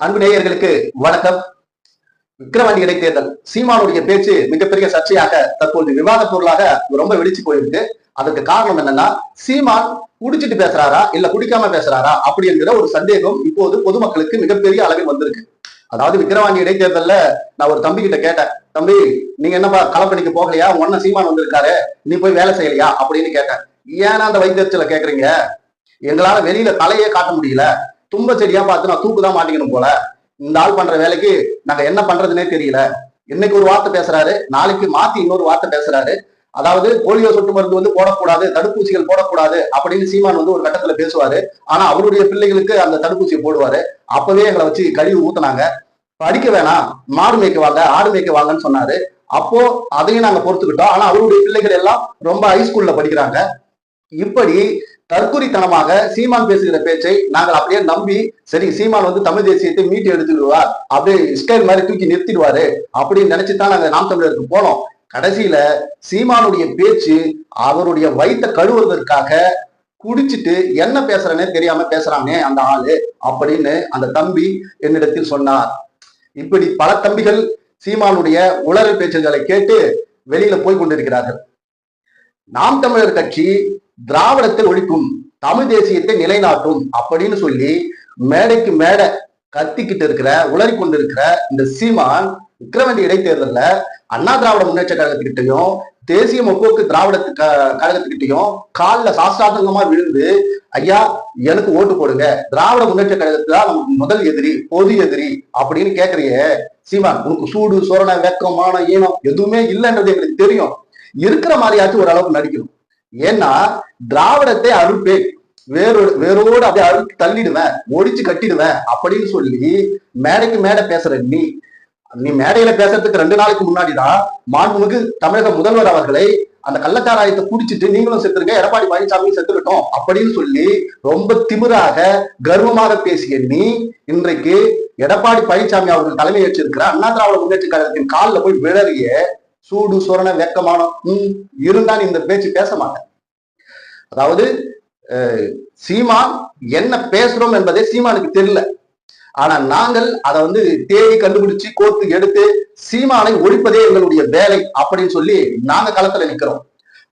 அன்பு நேயர்களுக்கு வணக்கம். விக்கிரவாண்டி இடைத்தேர்தல் சீமானுடைய பேச்சு மிகப்பெரிய சர்ச்சையாக தற்போது விவாத பொருளாக ரொம்ப வெடிச்சு போயிருக்கு. அதற்கு காரணம் என்னன்னா சீமான் குடிச்சிட்டு பேசுறாரா இல்ல குடிக்காம பேசுறாரா அப்படி என்கிற ஒரு சந்தேகம் இப்போது பொதுமக்களுக்கு மிகப்பெரிய அளவில் வந்திருக்கு. அதாவது விக்கிரவாண்டி இடைத்தேர்தல்ல நான் ஒரு தம்பி கிட்ட கேட்டேன் தம்பி நீங்க என்னப்பா களப்பணிக்கு போகலையா? உங்க சீமான் வந்திருக்காரு. நீ போய் வேலை செய்யலையா? அப்படின்னு கேட்டேன். ஏன்னா அந்த வைத்தியத்துல கேக்குறீங்க? எங்களால வெளியில தலையே காட்ட முடியல. தும்ப செடியா பார்த்து நான் தூக்கு தான் மாட்டிக்கணும் போல. இந்த ஆள் பண்ற வேலைக்கு நாங்க என்ன பண்றதுன்னே தெரியல. இன்னைக்கு ஒரு வார்த்தை பேசுறாரு. நாளைக்கு மாத்தி இன்னொரு வார்த்தை பேசுறாரு. அதாவது போலியோ சொட்டு மருந்து வந்து போடக்கூடாது தடுப்பூசிகள் போடக்கூடாது அப்படின்னு சீமான் வந்து ஒரு கட்டத்துல பேசுவாரு. ஆனா அவருடைய பிள்ளைகளுக்கு அந்த தடுப்பூசியை போடுவாரு. அப்பவே எங்களை வச்சு கழிவு ஊத்துனாங்க. படிக்க வேணாம். மாடு மேய்க்க வாங்க ஆடு மேய்க்க வாங்கன்னு சொன்னாரு. அப்போ அதையும் நாங்க பொறுத்துக்கிட்டோம். ஆனா அவருடைய பிள்ளைகள் எல்லாம் ரொம்ப ஹைஸ்கூல்ல படிக்கிறாங்க. இப்படி தற்குறித்தனமாக சீமான் பேசுகிற பேச்சை நாங்கள் அப்படியே நம்பி சரி சீமான் வந்து தமிழ் தேசியத்தை மீட்டு எடுத்துடுவார் அப்படியே இஸ்டைல் மாதிரி தூக்கி நிறுத்திடுவாரு அப்படின்னு நினைச்சுதான் நாங்க நாம் தமிழருக்கு போனோம். கடைசியில சீமானுடைய பேச்சு அவருடைய வயிற்ற கழுவுவதற்காக குடிச்சிட்டு என்ன பேசுறேனே தெரியாம பேசுறானே அந்த ஆளு அப்படின்னு அந்த தம்பி என்னிடத்தில் சொன்னார். இப்படி பல தம்பிகள் சீமானுடைய உளறல் பேச்சுகளை கேட்டு வெளியில போய் கொண்டிருக்கிறார்கள். நாம் தமிழர் கட்சி திராவிடத்தை ஒழிக்கும் தமிழ் தேசியத்தை நிலைநாட்டும் அப்படின்னு சொல்லி மேடைக்கு மேடை கத்திக்கிட்டு இருக்கிற உளறி கொண்டிருக்கிற இந்த சீமான் விக்கிரவாண்டி இடைத்தேர்தல்ல அண்ணா திராவிட முன்னேற்ற கழகத்துக்கிட்டையும் தேசிய முற்போக்கு திராவிட க- கழகத்துக்கிட்டையும் காலில் சாஸ்திராங்கமா விழுந்து ஐயா எனக்கு ஓட்டு போடுங்க. திராவிட முன்னேற்ற கழகத்துல நமக்கு முதல் எதிரி பொது எதிரி அப்படின்னு கேக்குறியே சீமான். உனக்கு சூடு சோரண வெக்கம் மானம் ஈனம் எதுவுமே இல்லைன்றது எங்களுக்கு தெரியும். இருக்கிற மாதிரியாச்சும் ஓரளவுக்கு நடிக்கணும். ஏன்னா திராவிடத்தை அறுப்பேன். வேறோடு வேரோடு அப்படியே அறுத்து தள்ளிடுவேன் ஒடிச்சு கட்டிடுவேன் அப்படின்னு சொல்லி மேடைக்கு மேடை பேசுற நீ நீ மேடையில பேசுறதுக்கு ரெண்டு நாளைக்கு முன்னாடிதான் மாண்புமிகு தமிழக முதல்வர் அவர்களை அந்த கள்ளச்சாராயத்தை குடிச்சிட்டு நீங்களும் செத்துருங்க எடப்பாடி பழனிசாமி செத்துக்கிட்டோம் அப்படின்னு சொல்லி ரொம்ப திமிராக கர்வமாக பேசிய நீ இன்றைக்கு எடப்பாடி பழனிசாமி அவர்கள் தலைமை ஏற்றிருக்கிற அண்ணா திராவிட முன்னேற்ற கழகத்தின் காலில் போய் விழறிய சூடு சொரண வெக்கமான உம் இருந்தா நீ இந்த பேச்சு பேச மாட்டேன் அதாவது அஹ், சீமான் என்ன பேசுறோம் என்பதே சீமானுக்கு தெரியல. ஆனா நாங்கள் அதை வந்து தேடி கண்டுபிடிச்சு கோர்த்து எடுத்து சீமானை ஒழிப்பதே எங்களுடைய வேலை அப்படின்னு சொல்லி நாங்க களத்துல நிக்கிறோம்.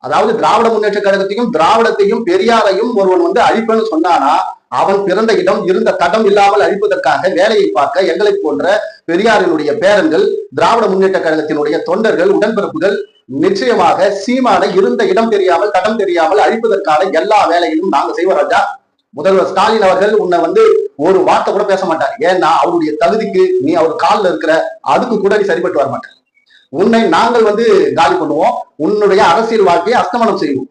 அதாவது திராவிட முன்னேற்ற கழகத்தையும் திராவிடத்தையும் பெரியாரையும் ஒருவன் வந்து அழிப்பேன்னு சொன்னானா அவன் பிறந்த இடம் இருந்த தடம் இல்லாமல் அழிப்பதற்காக வேலையை பார்க்க எங்களை போன்ற பெரியாரினுடைய பேரன்கள் திராவிட முன்னேற்ற கழகத்தினுடைய தொண்டர்கள் உடன்பிறப்புகள் நிச்சயமாக சீமானை இருந்த இடம் தெரியாமல் தடம் தெரியாமல் அழிப்பதற்கான எல்லா வேலையிலும் நாங்க செய்வோம் ராஜா. முதல்வர் ஸ்டாலின் அவர்கள் உன்னை வந்து ஒரு வார்த்தை கூட பேச மாட்டார். ஏன்னா அவருடைய தகுதிக்கு நீ அவர் காலில் இருக்கிற அதுக்கு கூட நீ சரிப்பட்டு வர மாட்டார். உன்னை நாங்கள் வந்து காலி பண்ணுவோம். உன்னுடைய அரசியல் வாழ்க்கையை அஸ்தமனம் செய்வோம்.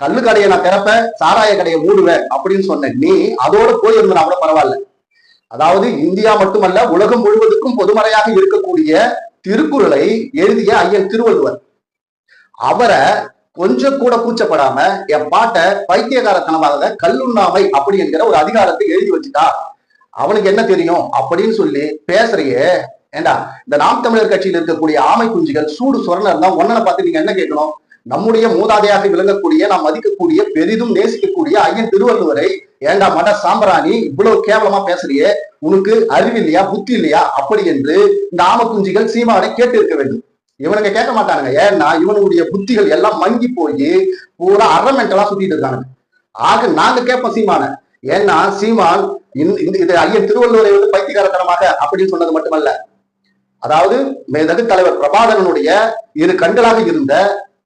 கல்லு கடையை நான் திறப்பேன் சாராய கடையை மூடுவேன் அப்படின்னு சொன்ன நீ அதோட போயிருந்தா கூட பரவாயில்ல. அதாவது இந்தியா மட்டுமல்ல உலகம் முழுவதுக்கும் பொதுமறையாக இருக்கக்கூடிய திருக்குறளை எழுதிய ஐயன் திருவள்ளுவர். அவரை கொஞ்சம் கூட கூச்சப்படாம என் பாட்டை பைத்தியகாரத்தனமாக கல்லுண்ணாமை அப்படி என்கிற ஒரு அதிகாரத்தை எழுதி வச்சுட்டா அவனுக்கு என்ன தெரியும் அப்படின்னு சொல்லி பேசுறையே. ஏண்டா இந்த நாம் தமிழர் கட்சியில் இருக்கக்கூடிய ஆமை குஞ்சுகள் சூடு சொரணம் இருந்தா ஒன்னனை பார்த்து நீங்க என்ன கேட்கணும்? நம்முடைய மூதாதையாக விளங்கக்கூடிய நாம் மதிக்கக்கூடிய பெரிதும் நேசிக்கக்கூடிய ஐயன் திருவள்ளுவரை ஏண்டா மட சாம்பிராணி இவ்வளவு கேவலமா பேசுறியே? உனக்கு அறிவு இல்லையா? புத்தி இல்லையா? அப்படி என்று இந்த ஆமக்குஞ்சிகள் குஞ்சுகள் சீமானை கேட்டு இருக்க வேண்டும். இவனுங்க கேட்க மாட்டானுங்க. ஏன்னா இவனுடைய புத்திகள் எல்லாம் மங்கி போய் பூரா அரமெண்டலா சுத்திட்டு இருக்காங்க ஆக நாங்க கேட்போம் சீமான. ஏன்னா சீமான் இந்த இது ஐயன் திருவள்ளுவரை வந்து பைத்தியகாரத்தனமாக அப்படின்னு சொன்னது மட்டுமல்ல. அதாவது மேதகு தலைவர் பிரபாகரனுடைய இரு கண்களாக இருந்த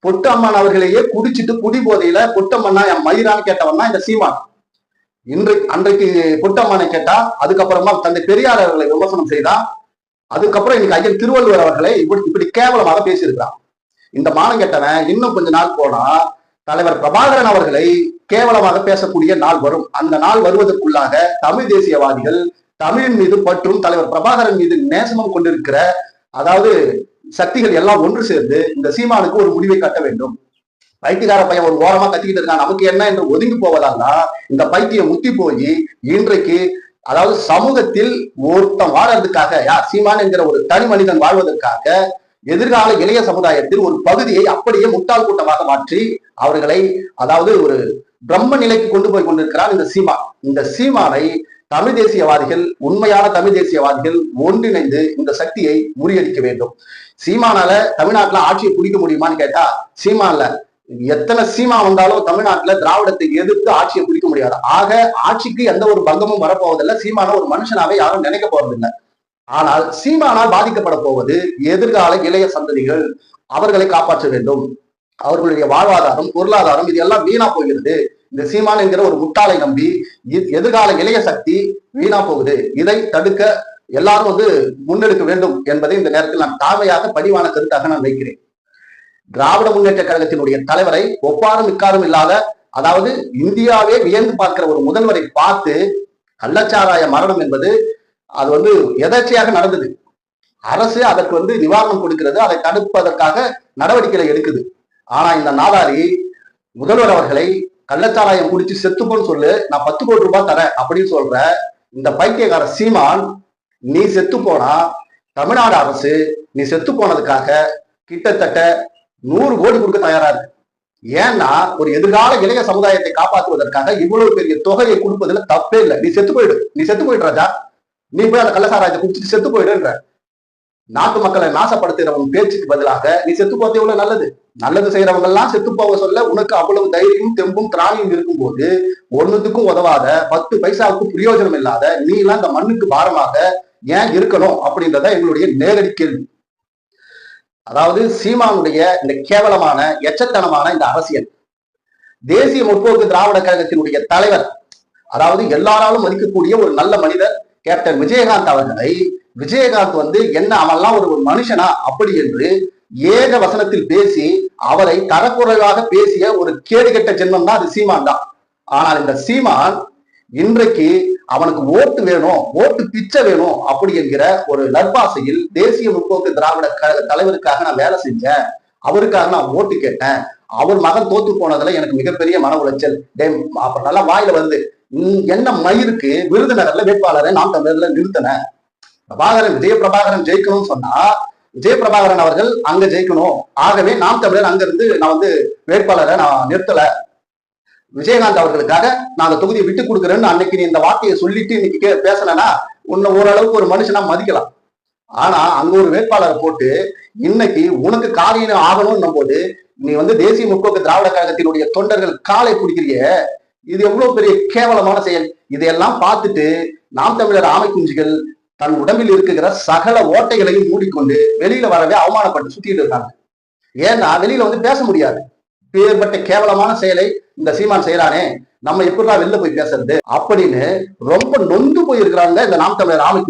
பொட்டம்மன் அவர்களையே குடிச்சிட்டு குடி போதையில பொட்டம்மன்னா என் மயிரான்னு கேட்டவன்னா இந்த சீமான். இன்று அன்றைக்கு பொட்டம்மானை கேட்டா அதுக்கப்புறமா தந்தை பெரியார் அவர்களை விமர்சனம் செய்தா அதுக்கப்புறம் இன்னைக்கு ஐயன் திருவள்ளுவர் அவர்களை இப்படி இப்படி கேவலமாக பேசியிருக்கிறான். இந்த மானம் கேட்டவன் இன்னும் கொஞ்ச நாள் போனா தலைவர் பிரபாகரன் அவர்களை கேவலமாக பேசக்கூடிய நாள் வரும். அந்த நாள் வருவதற்குள்ளாக தமிழ் தேசியவாதிகள் தமிழின் மீது பற்றும் தலைவர் பிரபாகரன் மீது நேசமும் கொண்டிருக்கிற அதாவது சக்திகள் எல்லாம் ஒன்று சேர்ந்து இந்த சீமானுக்கு ஒரு முடிவை கட்ட வேண்டும். பைத்தியக்கார பையன் ஒரு ஓரமா கத்திக்கிட்டு இருக்கான். நமக்கு என்ன என்று ஒதுங்கி போவதால் தான் இந்த பைத்தியம் முத்தி போய் இன்றைக்கு அதாவது சமூகத்தில் ஒருத்தன் வாழறதுக்காக யார்? சீமான் என்கிற ஒரு தனி மனிதன் வாழ்வதற்காக எதிர்கால இளைய சமுதாயத்தில் ஒரு பகுதியை அப்படியே முட்டாள் கூட்டமாக மாற்றி அவர்களை அதாவது ஒரு பிரம்ம நிலைக்கு கொண்டு போய் கொண்டிருக்கிறார் இந்த சீமான். இந்த சீமானை தமிழ் தேசியவாதிகள் உண்மையான தமிழ் தேசியவாதிகள் ஒன்றிணைந்து இந்த சக்தியை முறியடிக்க வேண்டும். சீமானால தமிழ்நாட்டுல ஆட்சியை பிடிக்க முடியுமான்னு கேட்டா சீமான்ல எத்தனை சீமா வந்தாலும் தமிழ்நாட்டுல திராவிடத்தை எதிர்த்து ஆட்சியை பிடிக்க முடியாது. ஆக ஆட்சிக்கு எந்த ஒரு பங்கமும் வரப்போவதில்லை. சீமான ஒரு மனுஷனாவே யாரும் நினைக்க போறதில்லை. ஆனால் சீமானால் பாதிக்கப்பட போவது எதிர்கால இளைய சந்ததிகள் அவர்களை காப்பாற்ற வேண்டும். அவர்களுடைய வாழ்வாதாரம் பொருளாதாரம் இது எல்லாம் வீணா போகிறது. இந்த சீமான் என்கிற ஒரு முட்டாளை நம்பி எதிர்கால இளைய சக்தி வீணா போகுது. இதை தடுக்க எல்லாரும் வந்து முன்னெடுக்க வேண்டும் என்பதை இந்த நேரத்தில் நான் தாழ்மையாக பதிவான கருத்தாக நான் வைக்கிறேன். திராவிட முன்னேற்ற கழகத்தினுடைய தலைவரை ஒப்பாரும் மிக்காரும் இல்லாத அதாவது இந்தியாவே வியந்து பார்க்கிற ஒரு முதல்வரை பார்த்து கள்ளச்சாராய மரணம் என்பது அது வந்து எதர்ச்சியாக நடந்தது. அரசு அதற்கு வந்து நிவாரணம் கொடுக்கிறது அதை தடுப்பதற்காக நடவடிக்கைகளை எடுக்குது. ஆனா இந்த நாதாரி முதல்வர் அவர்களை கள்ளச்சாராயம் குடிச்சு செத்துப்போன்னு சொல்லு நான் பத்து கோடி ரூபாய் தரேன் அப்படின்னு சொல்ற இந்த பைத்தியக்கார சீமான் நீ செத்து போனா தமிழ்நாடு அரசு நீ செத்து போனதுக்காக கிட்டத்தட்ட நூறு கோடி கொடுக்க தயாரா இருக்கு. ஏன்னா ஒரு எதிர்கால இளைய சமுதாயத்தை காப்பாற்றுவதற்காக இவ்வளவு பெரிய தொகையை கொடுப்பதுல தப்பே இல்லை. நீ செத்து போயிடு. நீ செத்து போயிடு ராஜா. நீ போய் அந்த கள்ளசாராயத்தை குடிச்சிட்டு செத்து போயிடுன்ற. நாட்டு மக்களை நாசப்படுத்துகிறவன் பேச்சுக்கு பதிலாக நீ செத்து போறது எவ்வளவு நல்லது? நல்லது செய்யறவங்க எல்லாம் செத்து போக சொல்ல உனக்கு அவ்வளவு தைரியமும் தெம்பும் திராணியும் இருக்கும்போது ஒண்ணுத்துக்கும் உதவாத பத்து பைசாவுக்கு பிரயோஜனம் இல்லாத நீ எல்லாம் இந்த மண்ணுக்கு பாரமாக ஏன் இருக்கணும்? அப்படின்றத எங்களுடைய நேரடி கேள்வி. அதாவது சீமானுடைய இந்த கேவலமான எச்சத்தனமான இந்த அரசியல். தேசிய முற்போக்கு திராவிட கழகத்தினுடைய தலைவர் அதாவது எல்லாராலும் மதிக்கக்கூடிய ஒரு நல்ல மனிதர் கேப்டன் விஜயகாந்த் அவர்களை விஜயகாந்த் வந்து என்ன அவன்லாம் ஒரு ஒரு மனுஷனா? அப்படி என்று ஏக வசனத்தில் பேசி அவரை தரக்குறைவாக பேசிய ஒரு கேடுகெட்ட ஜென்மம் தான் அது சீமான் தான். ஆனால் இந்த சீமான் இன்றைக்கு அவனுக்கு ஓட்டு வேணும் ஓட்டு பிச்சை வேணும் அப்படி என்கிற ஒரு நற்பாசையில் தேசிய முற்போக்கு திராவிட கழக தலைவருக்காக நான் வேலை செஞ்சேன். அவருக்காக நான் ஓட்டு கேட்டேன். அவர் மகன் தோத்து போனதுல எனக்கு மிகப்பெரிய மன உளைச்சல். டேய், அப்ப நல்லா வாயில வந்து உம், என்ன மயிருக்கு விருதுநகர்ல வேட்பாளரை நாம் தமிழர்ல நிறுத்தினேன் பிரபாகரன் விஜய பிரபாகரன் ஜெயிக்கணும்னு சொன்னா விஜய பிரபாகரன் அவர்கள் அங்க ஜெயிக்கணும். ஆகவே நாம் தமிழர் அங்க இருந்து நான் வந்து வேட்பாளரை நான் நிறுத்தல. விஜயகாந்த் அவர்களுக்காக நான் அந்த தொகுதியை விட்டு கொடுக்குறேன்னு அன்னைக்கு நீ இந்த வார்த்தையை சொல்லிட்டு இன்னைக்கு பேசலன்னா உன்னை ஓரளவுக்கு ஒரு மனுஷனா மதிக்கலாம். ஆனா அங்க ஒரு வேட்பாளரை போட்டு இன்னைக்கு உனக்கு காரியம் ஆகணும்னும் போது நீ வந்து தேசிய முற்போக்கு திராவிட கழகத்தினுடைய தொண்டர்கள் காலை பிடிக்கிறிய இது எவ்வளவு பெரிய கேவலமான செயல். இதையெல்லாம் பார்த்துட்டு நாம் தமிழர் ஆமை குஞ்சுகள் தன் உடம்பில் இருக்கிற சகல ஓட்டைகளையும் மூடிக்கொண்டு வெளியில வரவே அவமானப்பட்டு சுத்திட்டு இருக்காங்க. ஏன்னா வெளியில வந்து பேச முடியாது. பேர்பட்ட கேவலமான செயலை இந்த சீமான் செய்யறானே நம்ம எப்படிலாம் வெளில போய் பேசுறது? அப்படின்னு ரொம்ப நொந்து போயிருக்கிறாங்க இந்த நாம் தமிழர் ஆமை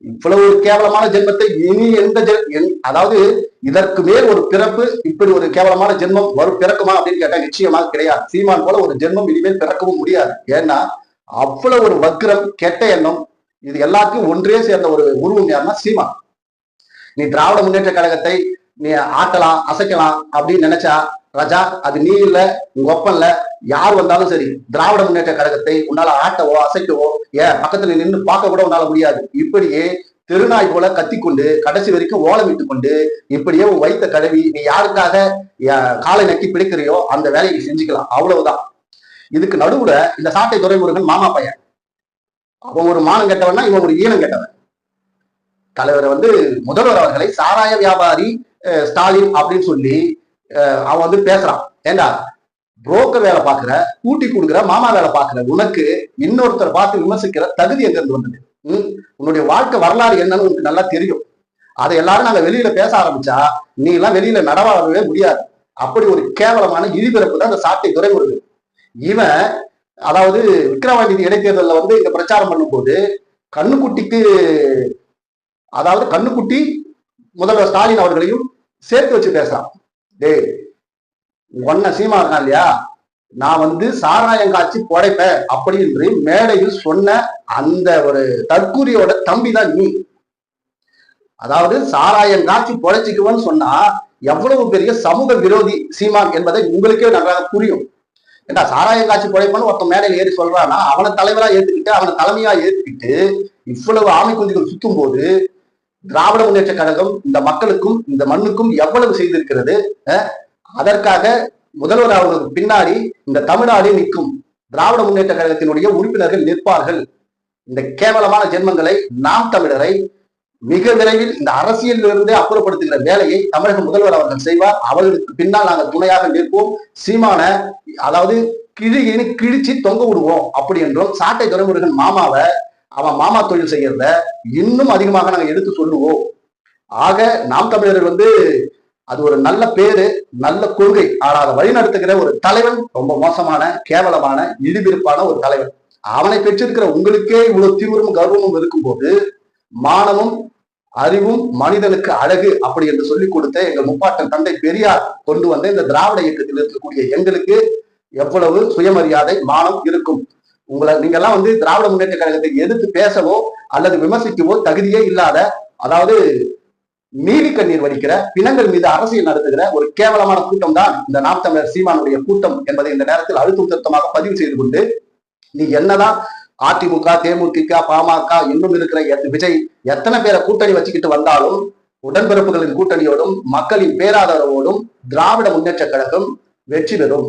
இவ்வளவு ஒரு கேவலமான ஜென்மத்தை இனி எந்த ஜென்- அதாவது இதற்கு மேல் ஒரு பிறப்பு இப்படி ஒரு கேவலமான ஜென்மம் வரும் பிறக்குமா அப்படின்னு கேட்டா நிச்சயமாக கிடையாது. சீமான் போல ஒரு ஜென்மம் இனிமேல் பிறக்கவும் முடியாது. ஏன்னா அவ்வளவு ஒரு வக்கிரம் கெட்ட எண்ணம் இது எல்லாத்தையும் ஒன்றே சேர்ந்த ஒரு உருவம் யாருன்னா சீமா நீ திராவிட முன்னேற்ற கழகத்தை நீ ஆட்டலாம் அசைக்கலாம் அப்படின்னு நினைச்சா ரஜா அது நீ இல்ல உங்க ஒப்பன்ல யார் வந்தாலும் சரி திராவிட முன்னேற்ற கழகத்தை உன்னால ஆட்டவோ அசைக்கவோ ஏன் பக்கத்துல நின்று பார்க்க கூட உன்னால முடியாது. இப்படியே திருநாய் போல கத்திக்கொண்டு கடைசி வரைக்கும் ஓலமிட்டு கொண்டு இப்படியே உன் வயித்த கழுவி நீ யாருக்காக காலை நக்கி பிடிக்கிறியோ அந்த வேலையை செஞ்சுக்கலாம். அவ்வளவுதான். இதுக்கு நடுவுல இந்த சாட்டை துறைமுருகன் மாமா பையன். அவன் ஒரு மானம் கெட்டவன்னா இவன் ஒரு ஈனம் கெட்டவன். தலைவர் வந்து முதல்வர் அவர்களை சாராய வியாபாரி ஸ்டாலின் அப்படின்னு சொல்லி அஹ், அவன் வந்து பேசுறான். ஏண்டா? புரோக்கர் வேலை பாக்குற கூட்டி கொடுக்குற மாமா வேலை பாக்குற உனக்கு இன்னொருத்தர் பார்த்து விமர்சிக்கிற தகுதி எங்க இருந்து வந்தது? உன்னுடைய வாழ்க்கை வரலாறு என்னன்னு உனக்கு நல்லா தெரியும். அதை எல்லாரும் நாங்க வெளியில பேச ஆரம்பிச்சா நீ எல்லாம் வெளியில நடவாடவே முடியாது. அப்படி ஒரு கேவலமான இழிபிறப்பு தான் அந்த சாட்டை துறைமுருகன். இவன் அதாவது விக்ரவாண்டி இடைத்தேர்தலில் வந்து இந்த பிரச்சாரம் பண்ணும்போது கண்ணுக்குட்டிக்கு அதாவது கண்ணுக்குட்டி முதல்வர் ஸ்டாலின் அவர்களையும் சேர்த்து வச்சு பேசுறான். டேய் ஒன்ன சீமா இருக்கான் இல்லையா? நான் வந்து சாராயம் காய்ச்சி புடைப்பேன் அப்படி என்று மேடையில் சொன்ன அந்த ஒரு தற்கூரியோட தம்பி தான் நீ. அதாவது சாராயம் காய்ச்சி புழைச்சிக்குவன்னு சொன்னா எவ்வளவு பெரிய சமூக விரோதி சீமான் என்பதை உங்களுக்கே நன்றாக புரியும். ஏன்னா சாராய காட்சி புழைப்பன்னு ஒருத்தன் மேடையில் ஏறி சொல்றான்னா அவனை தலைவரா ஏத்துக்கிட்டு அவனை தலைமையா ஏத்துக்கிட்டு இவ்வளவு ஆமை குஞ்சுகள் சுத்தும் போது திராவிட முன்னேற்ற கழகம் இந்த மக்களுக்கும் இந்த மண்ணுக்கும் எவ்வளவு செய்திருக்கிறது அதற்காக முதல்வர் அவர்களுக்கு பின்னாடி இந்த தமிழ்நாடு நிற்கும். திராவிட முன்னேற்ற கழகத்தினுடைய உறுப்பினர்கள் நிற்பார்கள். இந்த கேவலமான ஜென்மங்களை நாம் தமிழரை மிக விரைவில் இந்த அரசியலிலிருந்தே அப்புறப்படுத்துகிற வேலையை தமிழக முதல்வர் அவர்கள் செய்வார். அவர்களுக்கு பின்னால் நாங்கள் துணையாக நிற்போம். சீமான அதாவது கிழின்னு கிழிச்சு தொங்க விடுவோம். அப்படி என்றும் சாட்டை துறைமுருகன் மாமாவை அவன் மாமா தொழில் செய்யறத இன்னும் அதிகமாக நாங்கள் எடுத்து சொல்லுவோம். ஆக நாம் தமிழர்கள் வந்து அது ஒரு நல்ல பேரு நல்ல கொள்கை. ஆனால் அதை வழிநடத்துகிற ஒரு தலைவன் ரொம்ப மோசமான கேவலமான இழிவிருப்பான ஒரு தலைவன். அவனை பெற்றிருக்கிற உங்களுக்கே இவ்வளவு தீவிரமும் கர்வமும் இருக்கும்போது மானமும் அறிவும் மனிதனுக்கு அழகு அப்படி என்று சொல்லிக் கொடுத்த எங்கள் முப்பாட்டன் தந்தை பெரியார் கொண்டு வந்த இந்த திராவிட இயக்கத்தில் இருக்கக்கூடிய எங்களுக்கு எவ்வளவு சுயமரியாதை மானம் இருக்கும். உங்களை நீங்க எல்லாம் வந்து திராவிட முன்னேற்ற கழகத்தை எதிர்த்து பேசவோ அல்லது விமர்சிக்கவோ தகுதியே இல்லாத அதாவது நீலி கண்ணீர் வடிக்கிற பிணங்கள் மீது அரசியல் நடத்துகிற ஒரு கேவலமான கூட்டம் தான் இந்த நாம் தமிழர் சீமானுடைய கூட்டம் என்பதை இந்த நேரத்தில் அழுத்தம் திருத்தமாக பதிவு செய்து கொண்டு நீ என்னதான் அதிமுக தேமுதிக பாமக இன்னும் இருக்கிற எத்- விஜய் எத்தனை பேரை கூட்டணி வச்சுக்கிட்டு வந்தாலும் உடன்பிறப்புகளின் கூட்டணியோடும் மக்களின் பேராதரவோடும் திராவிட முன்னேற்ற கழகம் வெற்றி பெறும்.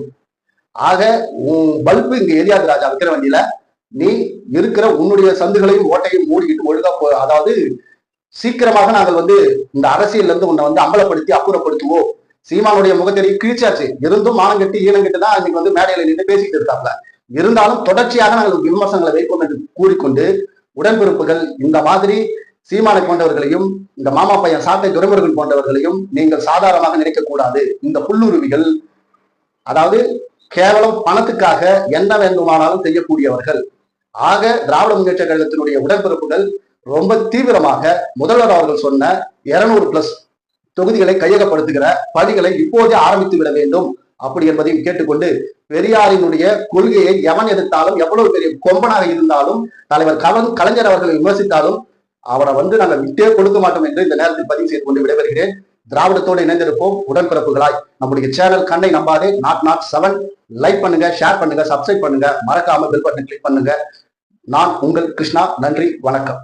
ஆக உன் பல்பு இங்க எரியாது ராஜா விக்கிரவண்டியில நீ இருக்கிற உன்னுடைய சந்துகளையும் ஓட்டையும் மூடிக்கிட்டு ஒழுங்கா போ அதாவது சீக்கிரமாக நாங்கள் வந்து இந்த அரசியல்ல இருந்து உன்னை வந்து அம்பலப்படுத்தி அப்புறப்படுத்துவோம் சீமானுடைய முகத்தெரிய கிழிச்சாச்சு. இருந்தும் மானங்கட்டி கட்டி தான் இன்னைக்கு வந்து மேடையில நின்று பேசிட்டு இருக்காங்க இருந்தாலும் தொடர்ச்சியாக நாங்கள் விமர்சனங்களை வைப்போம் என்று கூறிக்கொண்டு உடன்பிறப்புகள் இந்த மாதிரி சீமானை போன்றவர்களையும் இந்த மாமா பையன் சாத்தை துறைமுருகன் போன்றவர்களையும் நீங்கள் சாதாரணமாக நினைக்க கூடாது இந்த புல்லுருவிகள் அதாவது கேவலம் பணத்துக்காக என்ன வேண்டுமானாலும் செய்யக்கூடியவர்கள். ஆக திராவிட முன்னேற்ற கழகத்தினுடைய உடன்பிறப்புகள் ரொம்ப தீவிரமாக முதல்வர் அவர்கள் சொன்ன இருநூறு பிளஸ் தொகுதிகளை கையகப்படுத்துகிற பணிகளை இப்போதே ஆரம்பித்து விட வேண்டும். அப்படி என்பதையும் கேட்டுக்கொண்டு பெரியாரினுடைய கொள்கையை எவன் எதிர்த்தாலும் எவ்வளவு பெரிய கொம்பனாக இருந்தாலும் தலைவர் கலன் கலைஞர் அவர்களை விமர்சித்தாலும் அவரை வந்து நாங்கள் விட்டே கொடுக்க மாட்டோம் என்று இந்த நேரத்தில் பதிவு செய்து கொண்டு விடைபெறுகிறேன். திராவிடத்தோடு இணைந்திருப்போம். உடன்பிறப்புகளாய். நம்முடைய சேனல் கண்ணை நம்பாதே. நாட் நாட் செவன் லைக் பண்ணுங்க ஷேர் பண்ணுங்க சப்ஸ்கிரைப் பண்ணுங்க. மறக்காம பெல் பட்டன் கிளிக் பண்ணுங்க. நான் உங்கள் கிருஷ்ணா. நன்றி வணக்கம்.